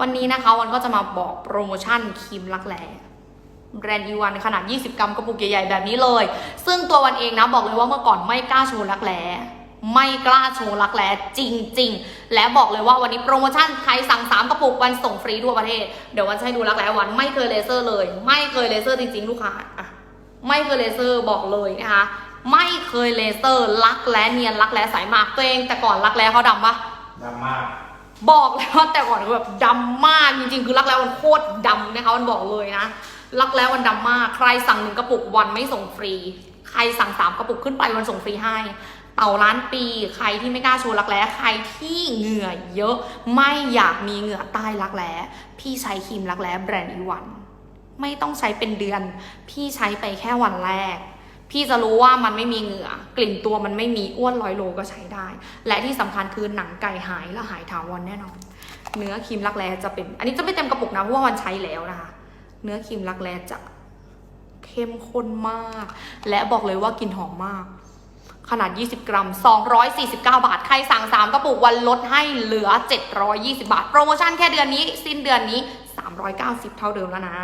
วันนี้นะคะวันก็จะมาบอกโปรโมชั่นครีมรักแร้แบรนด์อีวันขนาด 20 กรัมกระปุกใหญ่ๆ แบบนี้เลย ซึ่งตัววันเองนะบอกเลยว่าเมื่อก่อนไม่กล้าโชว์รักแร้ไม่กล้าโชว์รักแร้จริง ๆ และบอกเลยว่าวันนี้โปรโมชั่นใครสั่ง 3 กระปุกวันส่งฟรีทั่วประเทศ เดี๋ยววันจะให้ดูรักแร้วันไม่เคยเลเซอร์เลย ไม่เคยเลเซอร์จริงๆ ลูกค้าอะไม่เคยเลเซอร์บอกเลยนะคะ ไม่เคยเลเซอร์รักแร้เนียนรักแร้สายมากตัวเองแต่ก่อนรักแร้เขาดำปะดำมาก บอกเลยว่าแต่ก่อนแบบดำมากจริงๆ คือรักแล้วมันโคตรดำนะคะมันบอกเลยนะ รักแล้วมันดำมาก ใครสั่งหนึ่งกระปุกวันไม่ส่งฟรี ใครสั่งสามกระปุกขึ้นไปวันส่งฟรีให้ เต่าล้านปี ใครที่ไม่กล้าชว์รักแร้ใครที่เหงื่อเยอะ ไม่อยากมีเหงื่อใต้รักแร้พี่ใช้ครีมรักแร้แบรนด์อีวัน ไม่ต้องใช้เป็นเดือน พี่ใช้ไปแค่วันแรก พี่จะรู้ว่ามันไม่มีเหงื่อ กลิ่นตัวมันไม่มีอ้วนร้อยโลก็ใช้ได้ และที่สำคัญคือหนังไก่หายและหายถาวรแน่นอน เนื้อครีมรักแร้จะเป็น อันนี้จะไม่เต็มกระปุกนะเพราะว่าวันใช้แล้วนะคะ เนื้อครีมรักแร้จะเข้มข้นมาก และบอกเลยว่ากลิ่นหอมมาก ขนาด 20 กรัม 249 บาท ใครสั่ง 3 กระปุกวันลดให้เหลือ 720 บาท โปรโมชั่นแค่เดือนนี้ สิ้นเดือนนี้ 390 เท่าเดิมแล้วนะ